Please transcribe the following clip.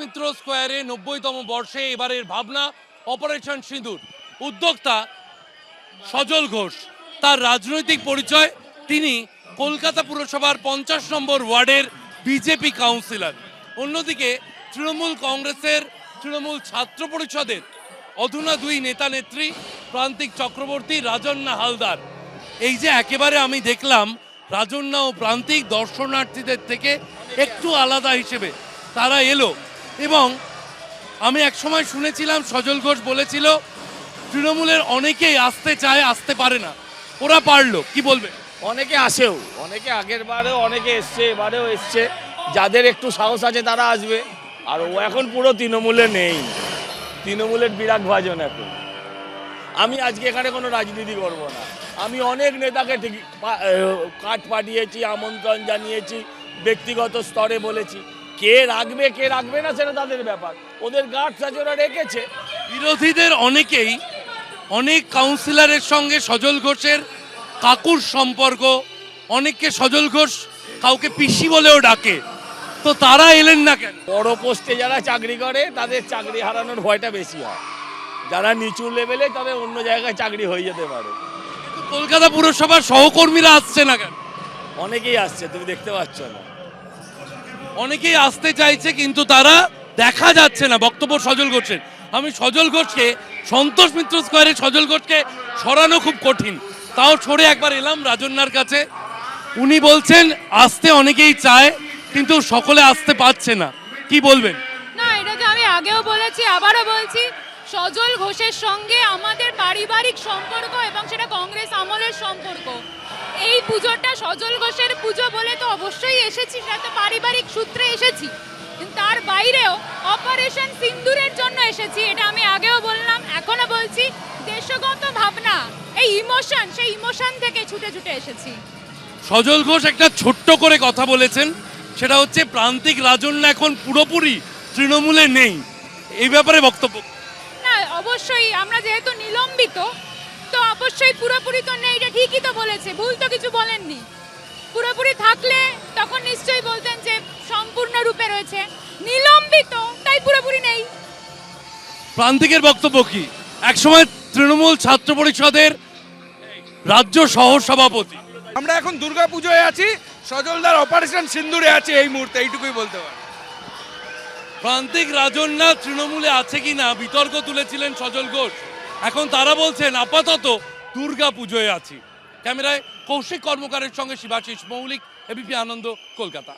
মিত্র স্কোয়ারে নব্বইতম বর্ষে এবারের ভাবনা অপারেশন সিঁদুর। উদ্যোক্তা সজল ঘোষ। তার রাজনৈতিক পরিচয়, তিনি কলকাতা পুরসভার পঞ্চাশ নম্বর ওয়ার্ডের বিজেপি কাউন্সিলর। অন্যদিকে তৃণমূল কংগ্রেসের তৃণমূল ছাত্র পরিষদের অধুনা দুই নেতা নেত্রী প্রান্তিক চক্রবর্তী রাজন্না হালদার। এই যে একেবারে আমি দেখলাম, রাজন্না ও প্রান্তিক দর্শনার্থীদের থেকে একটু আলাদা হিসেবে তারা এলো। এবং আমি একসময় শুনেছিলাম, সজল ঘোষ বলেছিল, তৃণমূলের অনেকেই আসতে চায়, আসতে পারে না। ওরা পারল, কি বলবে? অনেকে আসেও, অনেকে আগের বারেও অনেকে এসছে, এবারেও এসছে। যাদের একটু সাহস আছে তারা আসবে। আর ও এখন পুরো তৃণমূলে নেই। তৃণমূলের বিরাট ভাজন এখন। আমি আজকে এখানে কোনো রাজনীতি করব না। আমি অনেক নেতাকে ঠিক কার্ড পাঠিয়েছি, আমন্ত্রণ জানিয়েছি, ব্যক্তিগত স্তরে বলেছি। কে রাখবে কে রাখবে না সেটা তাদের ব্যাপার। ওদের গার্ড ওরা রেখেছে। বিরোধীদের অনেকেই অনেক কাউন্সিলরের সঙ্গে সজল ঘোষের কাকুর সম্পর্ক অনেককে সজল ঘোষ কাউকে পিসি বলেও ডাকে। তো তারা এলেন না কেন? বড় পোস্টে যারা চাকরি করে তাদের চাকরি হারানোর ভয়টা বেশি হয়। যারা নিচু লেভেলে তাদের অন্য জায়গায় চাকরি হয়ে যেতে পারে। কলকাতা পুরসভার সহকর্মীরা আসছে না কেন? অনেকেই আসছে তুমি দেখতে পাচ্ছ না। অনেকেই আসতে চাইছে, কিন্তু তারা দেখা যাচ্ছে না। বক্তব্য সজল ঘোষের। আমি সজল ঘোষকে, সন্তোষ মিত্র স্কোয়ারে সজল ঘোষকে সরানো খুব কঠিন। তাও সরে একবার এলাম রাজন্যার কাছে। উনি বলছেন, আসতে অনেকেই চায়, কিন্তু সকলে আসতে পারছে না। কি বলবেন? না, এটা তো আমি আগেও বলেছি, আবারও বলছি, সজল ঘোষের সঙ্গে আমাদের পারিবারিক সম্পর্ক এবং সেটা কংগ্রেস আমলের সম্পর্ক। এই পুজোটা সজল ঘোষের পুজো বলে তো অবশ্যই এসেছি সেটা তো পারিবারিক সূত্রে এসেছি। কিন্তু তার বাইরেও অপারেশন সিন্দুরের জন্য এসেছি এটা আমি আগেও বললাম এখনও বলছি দেশগত ভাবনা এই ইমোশন সেই ইমোশন থেকে ছুটে ছুটে এসেছি। সজল ঘোষ একটা ছোট্ট করে কথা বলেছেন সেটা হচ্ছে প্রান্তিক রাজন্য এখন পুরোপুরি তৃণমূলে নেই। এই ব্যাপারে বক্তব্য। না অবশ্যই আমরা যেহেতু নিলম্বিত তো অবশ্যই পুরোপুরি তো নেই এটা ঠিকই তো বলেছে। ভুল তো কিছু বলেননি। পুরোপুরি থাকলে তখন নিশ্চয়ই বলতেন যে সম্পূর্ণ রূপে রয়েছে। নিলম্বিত তাই পুরোপুরি নেই। প্রান্তিকের বক্তব্য কি? একসময় তৃণমূল ছাত্র পরিষদের রাজ্য সহ সভাপতি আমরা এখন দুর্গা পুজোয় আছি সজলদার অপারেশন সিন্দুরে আছে এই মুহূর্তে এইটুকুই বলতে পারি। প্রান্তিক রাজন্যা তৃণমূলে আছে কি না বিতর্ক তুলেছিলেন সজল ঘোষ। এখন তারা বলছেন, আপাতত দুর্গা পুজোয় আছি। ক্যামেরায় কৌশিক কর্মকারের সঙ্গে শিবাশিস মৌলিক এবিপি আনন্দ, কলকাতা।